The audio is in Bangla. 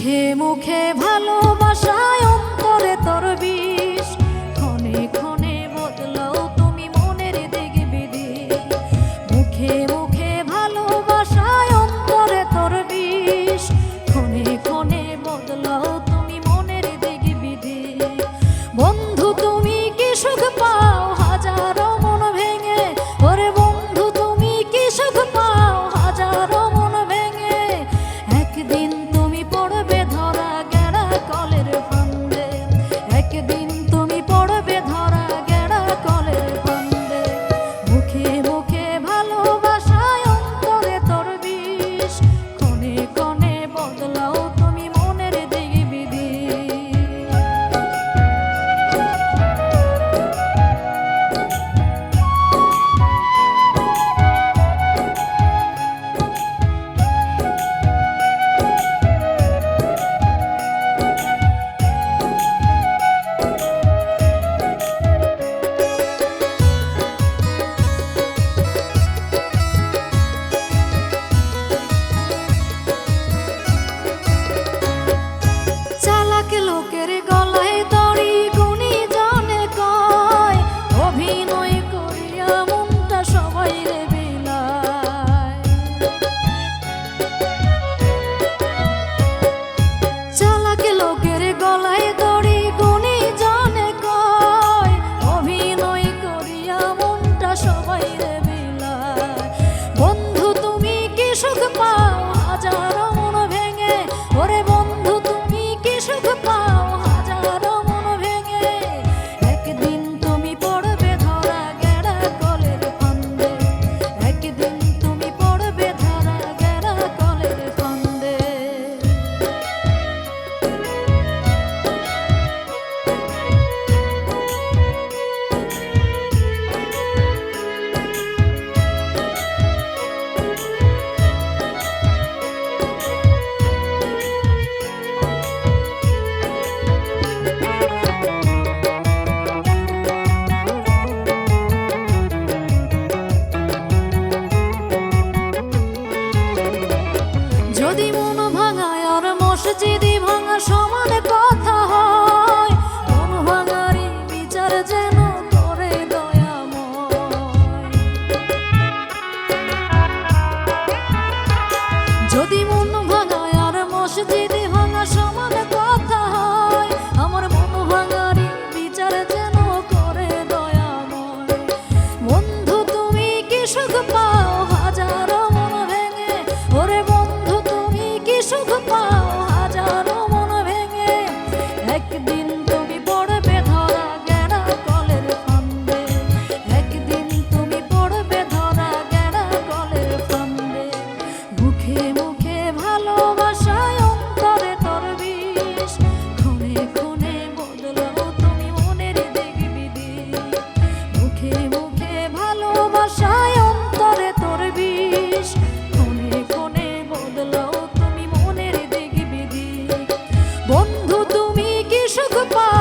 মুখে মুখে ভালোবাসায় অন্তরে তোর বিষ। ক্ষণে ক্ষণে বদলাও তুমি মনের দিকে বিধি মুখে মুখে ভালোবাসায় অন্তরে তোর বিষ। যদি না ভাঙা আর মশ মসজিদি ভাঙা সমানে পা পায়